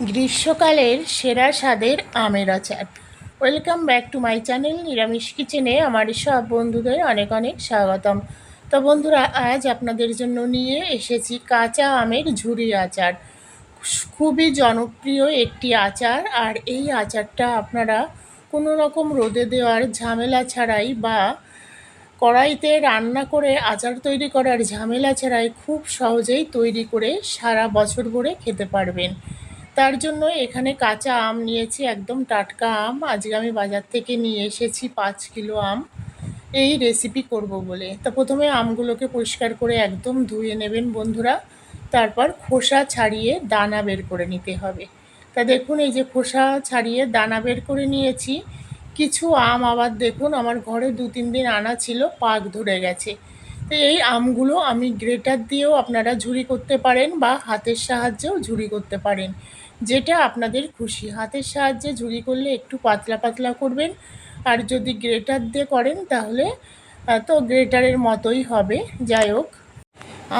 গ্রীষ্মকালের সেরা স্বাদের আমের আচার। Welcome back to my channel নিরামিষ কিচেনে আমার সব বন্ধুদের অনেক অনেক স্বাগতম। তো বন্ধুরা, আজ আপনাদের জন্য নিয়ে এসেছি কাঁচা আমের ঝুরি আচার। খুবই জনপ্রিয় একটি আচার, আর এই আচারটা আপনারা কোনো রকম রোদে দেওয়ার ঝামেলা ছাড়াই বা কড়াইতে রান্না করে আচার তৈরি করার ঝামেলা ছাড়াই খুব সহজেই তৈরি করে সারা বছর ভরে খেতে পারবেন। তার জন্য এখানে কাঁচা আম নিয়েছি, একদম টাটকা আম। আজকে আমি বাজার থেকে নিয়ে এসেছি পাঁচ কিলো আম। এই রেসিপি করব বলে। তা প্রথমে আমগুলোকে পরিষ্কার করে একদম ধুয়ে নেবেন বন্ধুরা। তারপর খোসা ছাড়িয়ে দানা বের করে নিতে হবে। তা দেখুন, এই যে খোসা ছাড়িয়ে দানা বের করে নিয়েছি। কিছু আম আবার দেখুন, আমার ঘরে দু তিন দিন আনা ছিল, পাক ধরে গেছে। তো এই আমগুলো আমি গ্রেটার দিয়েও আপনারা ঝুরি করতে পারেন বা হাতের সাহায্যেও ঝুরি করতে পারেন। যেটা আপনাদের খুশি। হাতের সাহায্যে ঝুরি করলে একটু পাতলা পাতলা করবেন। আর যদি গ্রেটার দিয়ে করেন তাহলে তো গ্রেটারের মতোই হবে। যাই হোক,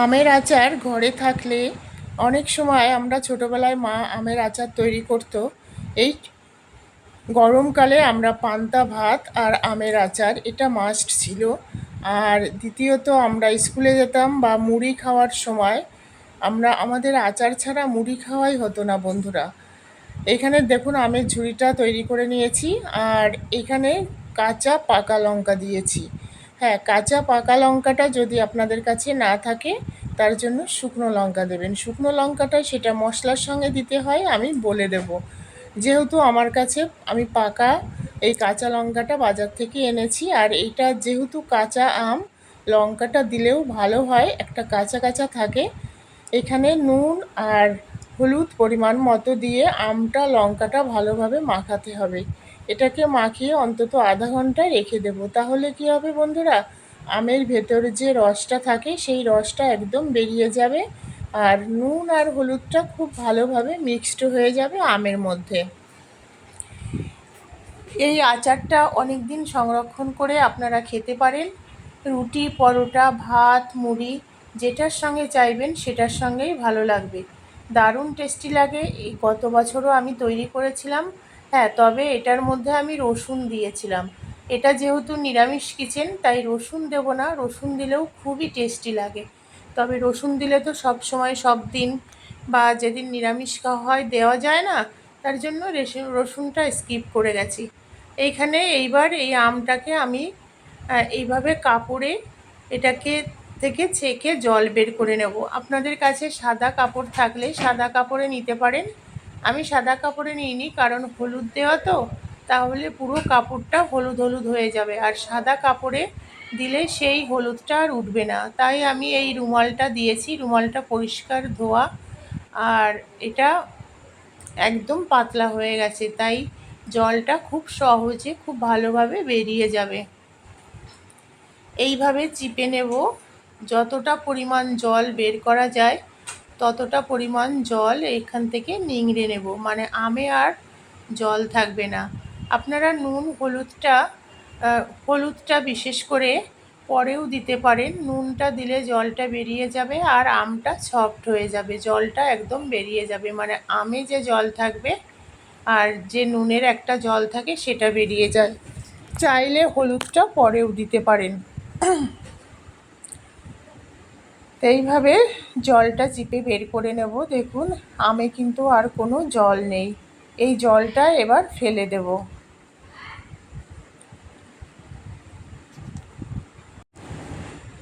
আমের আচার ঘরে থাকলে অনেক সময় আমরা ছোটোবেলায় মা আমের আচার তৈরি করতো। এই গরমকালে আমরা পান্তা ভাত আর আমের আচার, এটা মাস্ট ছিল। আর দ্বিতীয়ত আমরা স্কুলে যেতাম বা মুড়ি খাওয়ার সময় আমরা আমাদের আচার ছাড়া মুড়ি খাওয়াই হতো না, বন্ধুরা। এখানে দেখুন, আমের ঝুড়িটা তৈরি করে নিয়েছি, আর এখানে কাঁচা পাকা লঙ্কা দিয়েছি। হ্যাঁ কাঁচা পাকা লঙ্কাটা যদি আপনাদের কাছে না থাকে, তার জন্য শুকনো লঙ্কা দেবেন। শুকনো লঙ্কাটা সেটা মশলার সঙ্গে দিতে হয়, আমি বলে দেব। যেহেতু আমার কাছে, আমি পাকা এই কাঁচা লঙ্কাটা বাজার থেকে এনেছি, আর এইটা যেহেতু কাঁচা আম, লঙ্কাটা দিলেও ভালো হয়, একটা কাঁচা কাঁচা থাকে এখানে নুন আর হলুদ পরিমাণ মতো দিয়ে আমটা, লঙ্কাটা ভালোভাবে মাখাতে হবে। এটাকে মাখিয়ে অন্তত আধা ঘণ্টা রেখে দেব। তাহলে কি হবে বন্ধুরা? আমের ভেতরে যে রসটা থাকে, সেই রসটা একদম বেরিয়ে যাবে আর নুন আর হলুদটা খুব ভালোভাবে মিক্সড হয়ে যাবে আমের মধ্যে। এই আচারটা অনেক দিন সংরক্ষণ করে আপনারা খেতে পারেন। রুটি, পরোটা, ভাত, মুড়ি যেটার সঙ্গে চাইবেন সেটার সঙ্গেই ভালো লাগবে। দারুণ টেস্টি লাগে। এই গত বছরও আমি তৈরি করেছিলাম। হ্যাঁ তবে এটার মধ্যে আমি রসুন দিয়েছিলাম। এটা যেহেতু নিরামিষ কিচেন, তাই রসুন দেবো না। রসুন দিলেও খুবই টেস্টি লাগে। তবে রসুন দিলে তো সব সময়, সব দিন বা যেদিন নিরামিষ খাওয়া হয় দেওয়া যায় না, তার জন্য রসুনটা স্কিপ করে গেছি। এইখানে এইবার এই আমটাকে আমি এইভাবে কাপড়ে এটাকে থেকে ছেঁকে জল বের করে নেব। আপনাদের কাছে সাদা কাপড় থাকলে সাদা কাপড়ে নিতে পারেন। আমি সাদা কাপড়ে নিইনি, কারণ হলুদ দেওয়া তো, তাহলে পুরো কাপড়টা হলুদ হলুদ হয়ে যাবে। আর সাদা কাপড়ে দিলে সেই হলুদটা আর উঠবে না। তাই আমি এই রুমালটা দিয়েছি, রুমালটা পরিষ্কার ধোয়া। আর এটা একদম পাতলা হয়ে গেছে, তাই জলটা খুব সহজে, খুব ভালোভাবে বেরিয়ে যাবে। এইভাবে চিপে নেব। যতটা পরিমাণ জল বের করা যায়, ততটা পরিমাণ জল এখান থেকে নিংড়ে নেব। মানে আমে আর জল থাকবে না। আপনারা নুন, হলুদটা হলুদটা বিশেষ করে পরেও দিতে পারেন। নুনটা দিলে জলটা বেরিয়ে যাবে আর আমটা সফট হয়ে যাবে। জলটা একদম বেরিয়ে যাবে। মানে আমে যে জল থাকবে আর যে নুনের একটা জল থাকে সেটা বেরিয়ে যায়। চাইলে হলুদটা পরেও দিতে পারেন। এইভাবে জলটা চিপে বের করে নেব। দেখুন, আমে কিন্তু আর কোনো জল নেই। এই জলটা এবার ফেলে দেব।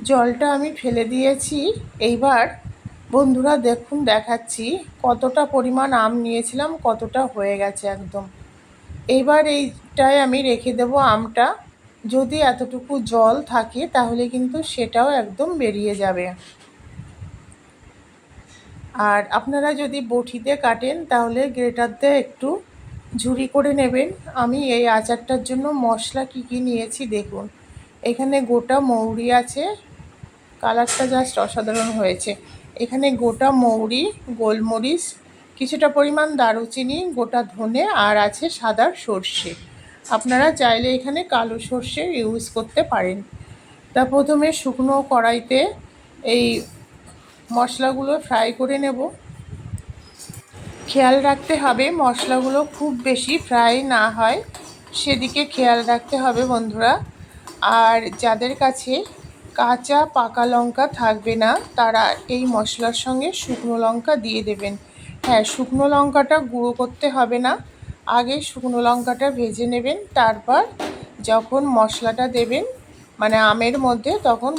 জলটা আমি ফেলে দিয়েছি। এইবার বন্ধুরা দেখুন, দেখাচ্ছি কতটা পরিমাণ আম নিয়েছিলাম, কতটা হয়ে গেছে একদম। এইবার এইটায় আমি রেখে দেব আমটা। যদি এতটুকু জল থাকে, তাহলে কিন্তু সেটাও একদম বেরিয়ে যাবে। আর আপনারা যদি বটিতে কাটেন, তাহলে গ্রেটারতে একটু ঝুরি করে নেবেন। আমি এই আচারটার জন্য মশলা কি কি নিয়েছি দেখুন। এখানে গোটা মৌরি আছে। কালারটা জাস্ট অসাধারণ হয়েছে। এখানে গোটা মৌরি, গোলমরিচ, কিছুটা পরিমাণ দারুচিনি, গোটা ধনে, আর আছে সাদা সর্ষে। আপনারা চাইলে এখানে কালো সর্ষে ইউজ করতে পারেন। তা প্রথমে শুকনো কড়াইতে এই মশলাগুলো ফ্রাই করে নেব। খেয়াল রাখতে হবে মশলাগুলো খুব বেশি ফ্রাই না হয়, সেদিকে খেয়াল রাখতে হবে বন্ধুরা। আর যাদের কাছে কাঁচা পাকা লঙ্কা থাকবে না, তারা এই মশলার সঙ্গে শুকনো লঙ্কা দিয়ে দেবেন। হ্যাঁ শুকনো লঙ্কাটা গুঁড়ো করতে হবে না, আগে শুকনো লঙ্কাটা ভেজে নেবেন, তারপর যখন মশলাটা দেবেন মানে আমের মধ্যে, তখন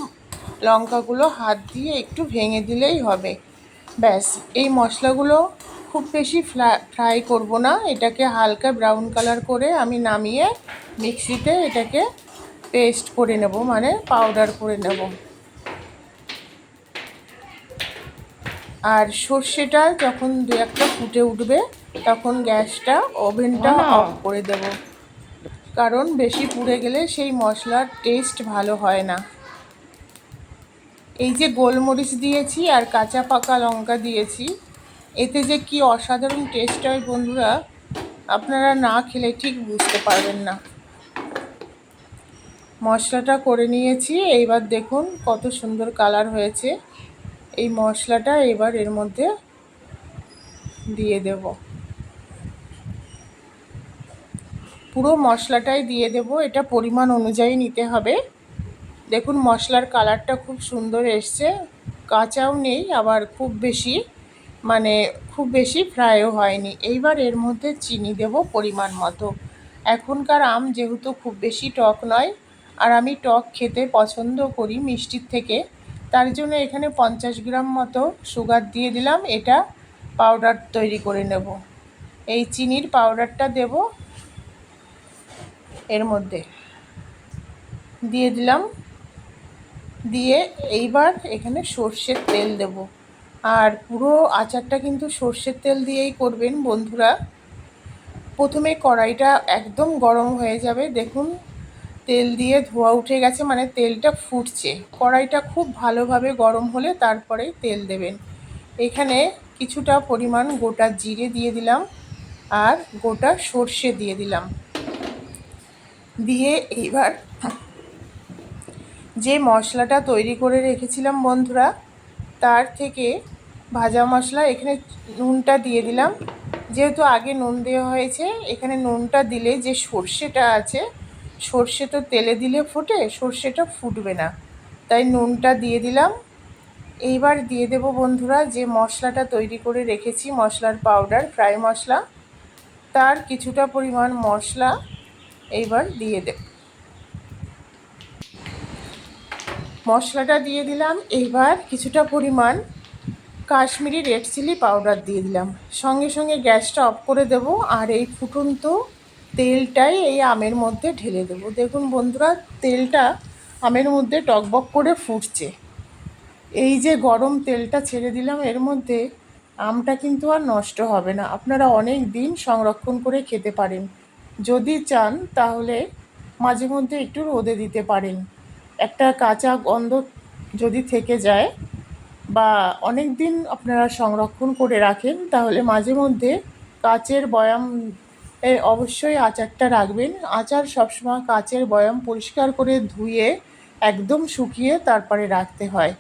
লঙ্কাগুলো হাত দিয়ে একটু ভেঙে দিলেই হবে। ব্যাস এই মশলাগুলো খুব বেশি ফ্রাই করব না। এটাকে হালকা ব্রাউন কালার করে আমি নামিয়ে মিক্সিতে এটাকে পেস্ট করে নেব মানে পাউডার করে নেব। আর সর্ষেটা যখন দু একটা ফুটে উঠবে তখন গ্যাসটা ওভেনটা অফ করে দেব। কারণ বেশি পুড়ে গেলে সেই মশলার টেস্ট ভালো হয় না। এই যে গোলমরিচ দিয়েছি আর কাঁচা পাকা লঙ্কা দিয়েছি, এতে যে কি অসাধারণ টেস্ট হয় বন্ধুরা, আপনারা না খেলে ঠিক বুঝতে পারবেন না। মশলাটা করে নিয়েছি, এইবার দেখুন কত সুন্দর কালার হয়েছে। এই মশলাটা এবার এর মধ্যে দিয়ে দেব। পুরো মশলাটাই দিয়ে দেব, এটা পরিমাণ অনুযায়ী নিতে হবে। দেখুন, মশলার কালারটা খুব সুন্দর এসছে। কাঁচাও নেই, আবার খুব বেশি মানে খুব বেশি ফ্রাইও হয়নি। এইবার এর মধ্যে চিনি দেব পরিমাণ মতো। এখনকার আম যেহেতু খুব বেশি টক নয়, আর আমি টক খেতে পছন্দ করি মিষ্টির থেকে, তার জন্য এখানে পঞ্চাশ গ্রাম মতো সুগার দিয়ে দিলাম। এটা পাউডার তৈরি করে নেব। এই চিনির পাউডারটা দেব এর মধ্যে। দিয়ে দিলাম দিয়ে এইবার এখানে সর্ষের তেল দেব। আর পুরো আচারটা কিন্তু সর্ষের তেল দিয়েই করবেন বন্ধুরা। প্রথমে কড়াইটা একদম গরম হয়ে যাবে। দেখুন, তেল দিয়ে ধোয়া উঠে গেছে মানে তেলটা ফুটছে। কড়াইটা খুব ভালোভাবে গরম হলে তারপরে তেল দেবেন। এখানে কিছুটা পরিমাণ গোটা জিরে দিয়ে দিলাম আর গোটা সর্ষে দিয়ে দিলাম। দিয়ে এইবার যে মশলাটা তৈরি করে রেখেছিলাম বন্ধুরা, তার থেকে ভাজা মশলা, এখানে নুনটা দিয়ে দিলাম। যেহেতু আগে নুন দেওয়া হয়েছে, এখানে নুনটা দিলে যে সর্ষেটা আছে, সর্ষে তো তেলে দিলে ফোটে, সর্ষেটা ফুটবে না। তাই নুনটা দিয়ে দিলাম। এইবার দিয়ে দেব বন্ধুরা, যে মশলাটা তৈরি করে রেখেছি, মশলার পাউডার, ফ্রাই মশলা, তার কিছুটা পরিমাণ মশলা, এইবার দিয়ে দেব। মশলাটা দিয়ে দিলাম। এইবার কিছুটা পরিমাণ কাশ্মীরি রেড চিলি পাউডার দিয়ে দিলাম। সঙ্গে সঙ্গে গ্যাসটা অফ করে দেব আর এই ফুটন্ত তেলটাই এই আমের মধ্যে ঢেলে দেবো। দেখুন বন্ধুরা, তেলটা আমের মধ্যে টকবক করে ফুটছে। এই যে গরম তেলটা ছেড়ে দিলাম, এর মধ্যে আমটা কিন্তু আর নষ্ট হবে না। আপনারা অনেক দিন সংরক্ষণ করে খেতে পারেন। যদি চান তাহলে মাঝে মধ্যে একটু রোদে দিতে পারেন। একটা কাঁচা গন্ধ যদি থেকে যায় বা অনেক দিন আপনারা সংরক্ষণ করে রাখেন, তাহলে মাঝে মধ্যে কাচের বয়াম অবশ্যই আচারটা রাখবেন। আচার সবসময় কাচের বয়াম পরিষ্কার করে ধুয়ে একদম শুকিয়ে তারপরে রাখতে হয়।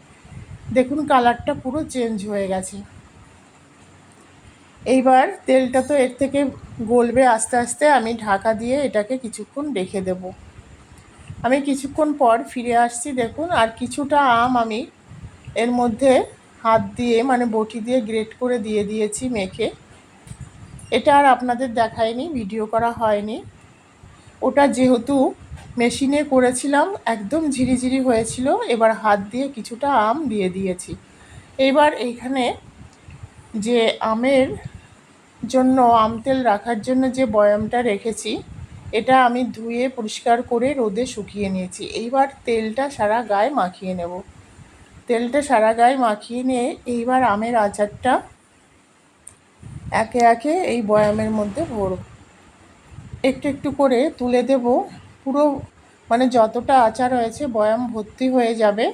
দেখুন কালারটা পুরো চেঞ্জ হয়ে গেছে। এইবার তেলটা তো এর থেকে গলবে আস্তে আস্তে, আমি ঢাকা দিয়ে এটাকে কিছুক্ষণ রেখে দেব। আমি কিছুক্ষণ পর ফিরে আসছি, দেখুন, আর কিছুটা আম আমি এর মধ্যে হাত দিয়ে মানে বটি দিয়ে গ্রেট করে দিয়ে দিয়েছি মেখে। এটা আর আপনাদের দেখায়নি ভিডিও করা হয়নি। ওটা যেহেতু মেশিনে করেছিলাম, একদম ঝিরিঝিরি হয়েছিল, এবার হাত দিয়ে কিছুটা আম দিয়ে দিয়েছি। এবার এইখানে যে আমের জন্য, আম তেল রাখার জন্য যে বয়ামটা রেখেছি এটা আমি ধুয়ে পরিষ্কার করে রোদে শুকিয়ে নিয়েছি। এইবার তেলটা সারা গায়ে মাখিয়ে নেব। তেলটা সারা গায়ে মাখিয়ে নিয়ে এইবার আমের আচারটা একে একে এই বয়ামের মধ্যে ভরব। একটু একটু করে তুলে দেব। পুরো মানে যতটা আচার হয়েছে বয়াম ভর্তি হয়ে যাবে।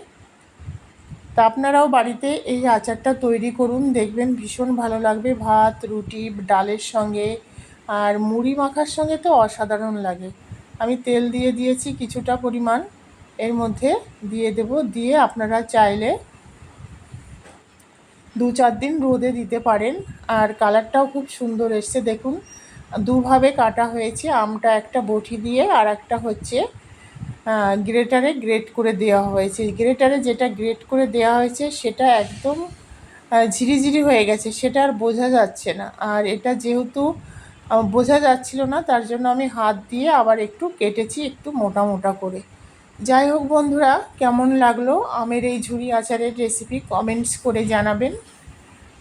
তা আপনারাও বাড়িতে এই আচারটা তৈরি করুন। দেখবেন ভীষণ ভালো লাগবে। ভাত, রুটি, ডালের সঙ্গে আর মুড়ি মাখার সঙ্গে তো অসাধারণ লাগে। আমি তেল দিয়ে দিয়েছি কিছুটা পরিমাণ। এর মধ্যে দিয়ে দেব, দিয়ে আপনারা চাইলে দু চার দিন রোদে দিতে পারেন। আর কালারটাও খুব সুন্দর এসছে, দেখুন। দুভাবে কাটা হয়েছে, আমটা একটা বটি দিয়ে আর একটা হচ্ছে গ্রেটারে গ্রেট করে দেওয়া হয়েছে। গ্রেটারে যেটা গ্রেট করে দেওয়া হয়েছে, সেটা একদম ঝিরিঝিরি হয়ে গেছে, সেটা আর বোঝা যাচ্ছে না। আর এটা যেহেতু আহ, বোঝা যাচ্ছিল না তার জন্য আমি হাত দিয়ে আবার একটু কেটেছি একটু মোটা মোটা করে। যাই হোক বন্ধুরা কেমন লাগল আমের এই ঝুড়ি আচারের রেসিপি কমেন্টস করে জানাবেন।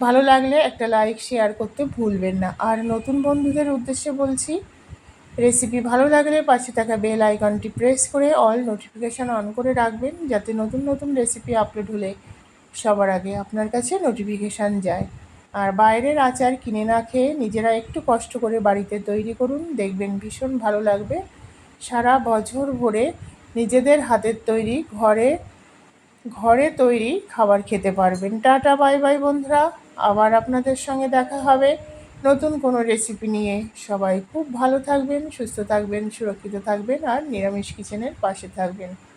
ভালো লাগলে একটা লাইক শেয়ার করতে ভুলবেন না। আর নতুন বন্ধুদের উদ্দেশ্যে বলছি রেসিপি ভালো লাগলে পাশে থাকা বেল আইকনটি প্রেস করে অল নোটিফিকেশান অন করে রাখবেন যাতে নতুন নতুন রেসিপি আপলোড হলে সবার আগে আপনার কাছে নোটিফিকেশান যায়। আর বাইরের আচার কিনে না খেয়ে নিজেরা একটু কষ্ট করে বাড়িতে তৈরি করুন, দেখবেন ভীষণ ভালো লাগবে। সারা বছর ভরে নিজেদের হাতের তৈরি, ঘরে ঘরে তৈরি খাবার খেতে পারবেন। টাটা, বাই বাই বন্ধুরা। আবার আপনাদের সঙ্গে দেখা হবে নতুন কোনো রেসিপি নিয়ে। সবাই খুব ভালো থাকবেন, সুস্থ থাকবেন, সুরক্ষিত থাকবেন আর নিরামিষ কিচেনের পাশে থাকবেন।